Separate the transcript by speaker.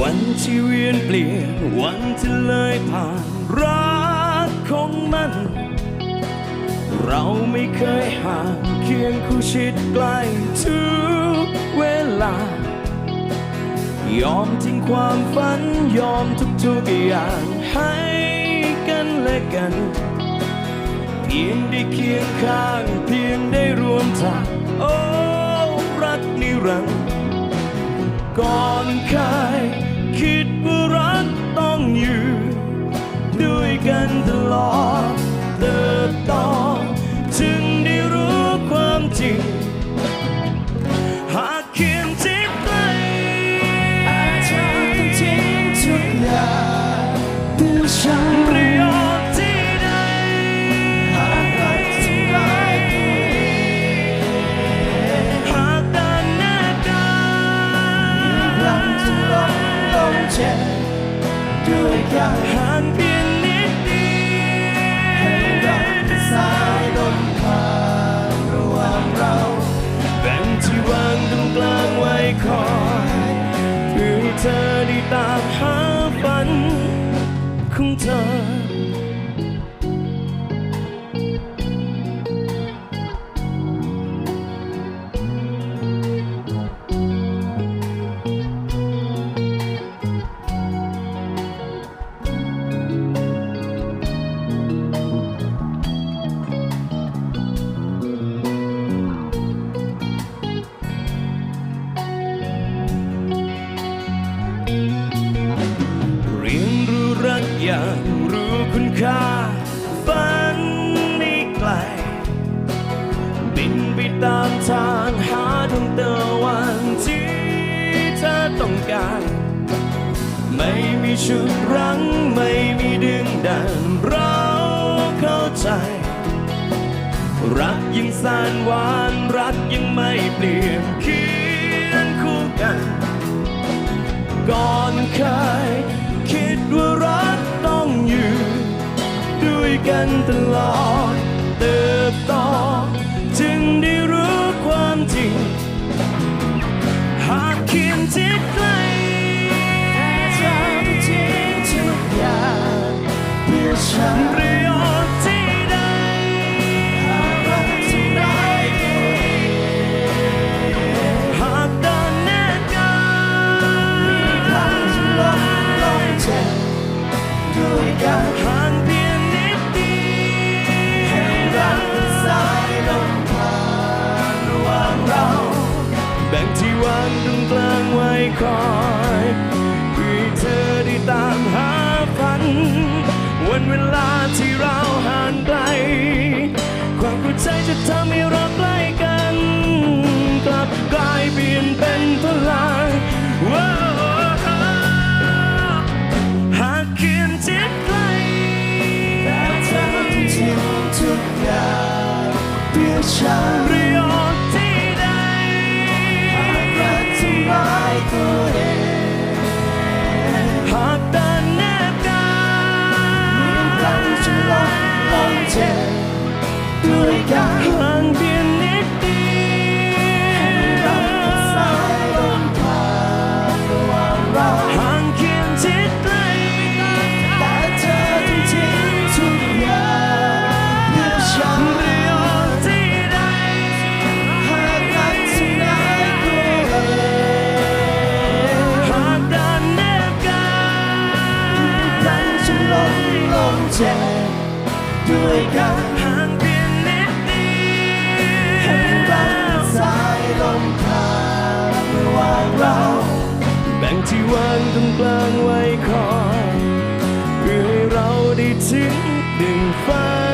Speaker 1: วันที่เวียนเปลี่ยนวันที่เลยผ่านรักของมัน เราไม่เคยห่างเคียงคู่ชิดใกล้ทุกเวลา ยอมทิ้งความฝันยอมทุกๆอย่างให้กันและกัน เพียงได้เคียงข้างเพียงได้รวมทางโอ้รักนิรันดร์ก่อนเคยคิดว่ารักต้ อยู่ ด้วยกันตลอด
Speaker 2: ธอ
Speaker 1: ได้ตามหาฝันของเธอ ย่างรู้คุณค่าฝันไม่ไกล บินไปตามทางหาดวงตะวันที่เธอต้องการ ไม่มีชุดรั้งไม่มีดึงดันเราเข้าใจ รักยังสานหวานรักยังไม่เปลี่ยนเคียงคู่กัน ก่อนเคยคิดว่า กันตลอด ค
Speaker 2: อยเพื่อ
Speaker 1: เธอได้ตามหาฝัน วันเวลาที่เราห่างไกล ความเข้าใจจะทำให้เราใกล้กัน กลับกลายเปลี่ยนเป็นพลังหากเคียนจิตใกล
Speaker 2: แต่เธอต้องทิ้งทุกอย่างเพื่อฉัน
Speaker 1: ด้
Speaker 2: วยกัน
Speaker 1: ห่างเพียงนิดเดีให้
Speaker 2: ยรักสายลมผ่านระหว่างเรา
Speaker 1: แบ่งที่วางตรงกลางไว้คอยเพื่อให้เราได้ถึงดึงฝัน